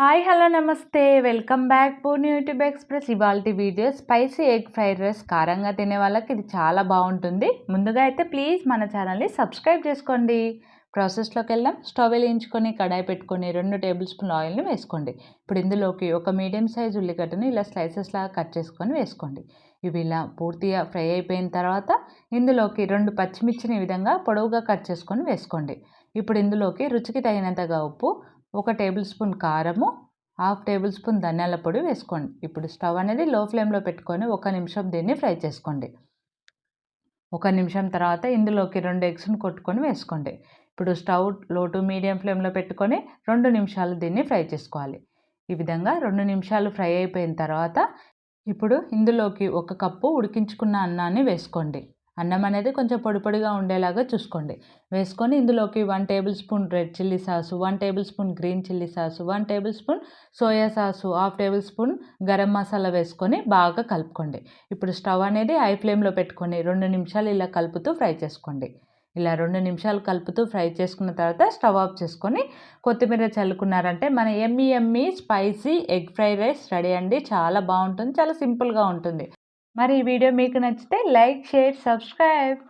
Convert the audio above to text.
Hi hello నమస్తే. Welcome back. Purni YouTube express. ఇవాళ video spicy egg fried rice. కారంగా తినే వాళ్ళకి ఇది చాలా బాగుంటుంది. ముందుగా అయితే ప్లీజ్ మన ఛానల్ని సబ్స్క్రైబ్ చేసుకోండి. ప్రాసెస్లోకి వెళ్దాం. స్టవ్ వెలిగించుకొని కడాయి పెట్టుకొని రెండు టేబుల్ స్పూన్ ఆయిల్ని వేసుకోండి. ఇప్పుడు ఇందులోకి ఒక మీడియం సైజ్ ఉల్లిగడ్డను ఇలా స్లైసెస్ లాగా కట్ చేసుకొని వేసుకోండి. ఇవి ఇలా పూర్తిగా ఫ్రై అయిపోయిన తర్వాత ఇందులోకి రెండు పచ్చిమిర్చిని ఈ విధంగా పొడవుగా కట్ చేసుకొని వేసుకోండి. ఇప్పుడు ఇందులోకి రుచికి తగినంతగా ఉప్పు ఒక టేబుల్ స్పూన్ కారము హాఫ్ టేబుల్ స్పూన్ ధనియాల పొడి వేసుకోండి. ఇప్పుడు స్టవ్ అనేది లో ఫ్లేమ్లో పెట్టుకొని ఒక నిమిషం దీన్ని ఫ్రై చేసుకోండి. ఒక నిమిషం తర్వాత ఇందులోకి రెండు ఎగ్స్ని కొట్టుకొని వేసుకోండి. ఇప్పుడు స్టవ్లో టు మీడియం ఫ్లేమ్లో పెట్టుకొని రెండు నిమిషాలు దీన్ని ఫ్రై చేసుకోవాలి. ఈ విధంగా రెండు నిమిషాలు ఫ్రై అయిపోయిన తర్వాత ఇప్పుడు ఇందులోకి ఒక కప్పు ఉడికించుకున్న అన్నాన్ని వేసుకోండి. అన్నం అనేది కొంచెం పొడి పొడిగా ఉండేలాగా చూసుకోండి. వేసుకొని ఇందులోకి one table spoon red chilli sauce one table spoon green chilli sauce one table spoon soya sauce half table spoon garam masala వేసుకొని బాగా కలుపుకోండి. ఇప్పుడు స్టవ్ అనేది హై ఫ్లేమ్లో పెట్టుకొని రెండు నిమిషాలు ఇలా కలుపుతూ ఫ్రై చేసుకోండి. ఇలా రెండు నిమిషాలు కలుపుతూ ఫ్రై చేసుకున్న తర్వాత స్టవ్ ఆఫ్ చేసుకొని కొత్తిమీర చల్లుకున్నారంటే మన yummy yummy spicy egg fried rice ready అండి. చాలా బాగుంటుంది చాలా సింపుల్గా ఉంటుంది. మరి ఈ వీడియో మీకు నచ్చితే లైక్ షేర్ సబ్స్క్రైబ్.